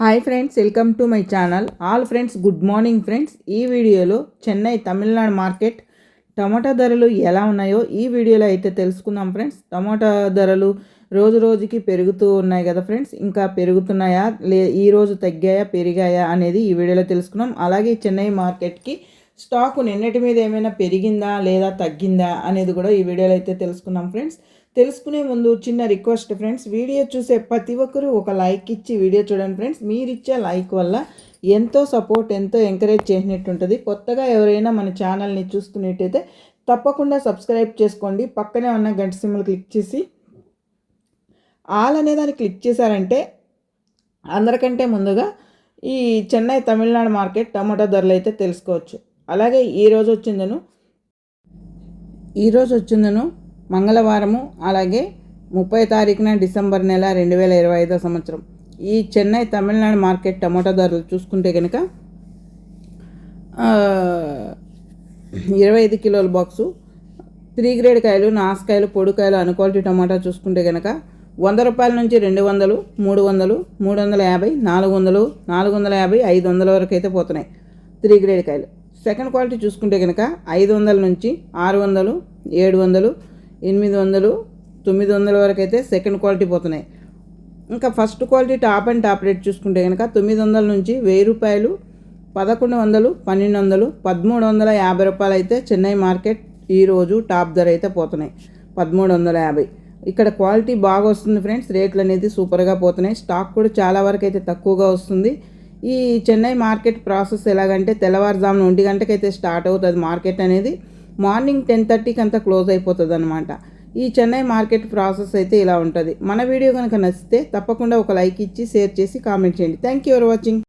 Hi friends welcome to my channel. All friends good morning friends. ఈ వీడియోలో Chennai Tamil Nadu market టమాటా ధరలు ఎలా ఉన్నాయో ఈ వీడియోలో అయితే తెలుసుకుందాం ఫ్రెండ్స్. టమాటా ధరలు రోజు రోజుకి పెరుగుతూ ఉన్నాయి కదా ఫ్రెండ్స్. ఇంకా పెరుగుతున్నాయా లే ఈరోజు తగ్గాయా పెరిగాయా అనేది ఈ వీడియోలో తెలుసుకున్నాం అలాగే చెన్నై మార్కెట్కి స్టాకు నిన్నటి మీద ఏమైనా పెరిగిందా లేదా తగ్గిందా అనేది కూడా ఈ వీడియోలో అయితే తెలుసుకున్నాం ఫ్రెండ్స్. తెలుసుకునే ముందు చిన్న రిక్వెస్ట్ ఫ్రెండ్స్ వీడియో చూసే ప్రతి ఒక్కరూ ఒక లైక్ ఇచ్చి వీడియో చూడండి ఫ్రెండ్స్. మీరు ఇచ్చే లైక్ వల్ల ఎంతో సపోర్ట్ ఎంతో ఎంకరేజ్ చేసినట్టు ఉంటుంది. కొత్తగా ఎవరైనా మన ఛానల్ని చూస్తున్నట్టయితే తప్పకుండా సబ్స్క్రైబ్ చేసుకోండి. పక్కనే ఉన్న గంట సిమ్లు క్లిక్ చేసి ఆల్ అనే దాన్ని క్లిక్ చేశారంటే అందరికంటే ముందుగా ఈ చెన్నై తమిళనాడు మార్కెట్ టమాటా ధరలు అయితే తెలుసుకోవచ్చు. అలాగే ఈరోజు వచ్చిందను ఈరోజు వచ్చిందను మంగళవారము అలాగే ముప్పై తారీఖున డిసెంబర్ నెల రెండు వేల ఇరవై ఐదో సంవత్సరం. ఈ చెన్నై తమిళనాడు మార్కెట్ టమాటా ధరలు చూసుకుంటే కనుక ఇరవై ఐదు కిలోల బాక్సు త్రీ గ్రేడ్ కాయలు నాసుకాయలు పొడికాయలు అనుక్వాలిటీ టమాటా చూసుకుంటే కనుక వంద రూపాయల నుంచి రెండు వందలు మూడు వందలు మూడు వందల యాభై నాలుగు వందలు నాలుగు వందల యాభై ఐదు వందల వరకు అయితే పోతున్నాయి త్రీ గ్రేడ్ కాయలు. సెకండ్ క్వాలిటీ చూసుకుంటే కనుక ఐదు వందల నుంచి ఆరు వందలు ఏడు వందలు ఎనిమిది వందలు తొమ్మిది వందల వరకు అయితే సెకండ్ క్వాలిటీ పోతున్నాయి. ఇంకా first quality top and top rate చూసుకుంటే కనుక తొమ్మిది వందల నుంచి వెయ్యి రూపాయలు పదకొండు వందలు పన్నెండు వందలు పదమూడు వందల యాభై రూపాయలు అయితే చెన్నై మార్కెట్ ఈరోజు టాప్ ధర అయితే పోతున్నాయి. పదమూడు వందల యాభై. ఇక్కడ క్వాలిటీ బాగా వస్తుంది ఫ్రెండ్స్ రేట్లు అనేది సూపర్గా పోతున్నాయి. స్టాక్ కూడా చాలా వరకు అయితే తక్కువగా వస్తుంది. ఈ చెన్నై మార్కెట్ ప్రాసెస్ ఎలాగంటే తెల్లవారుజామున ఒంటి గంటకైతే స్టార్ట్ అవుతుంది మార్కెట్ అనేది. మార్నింగ్ టెన్ థర్టీకి అంతా క్లోజ్ అయిపోతుంది అనమాట ఈ చెన్నై మార్కెట్ ప్రాసెస్ అయితే ఇలా ఉంటుంది. మన వీడియో కనుక నచ్చితే తప్పకుండా ఒక లైక్ ఇచ్చి షేర్ చేసి కామెంట్ చేయండి. Thank you for watching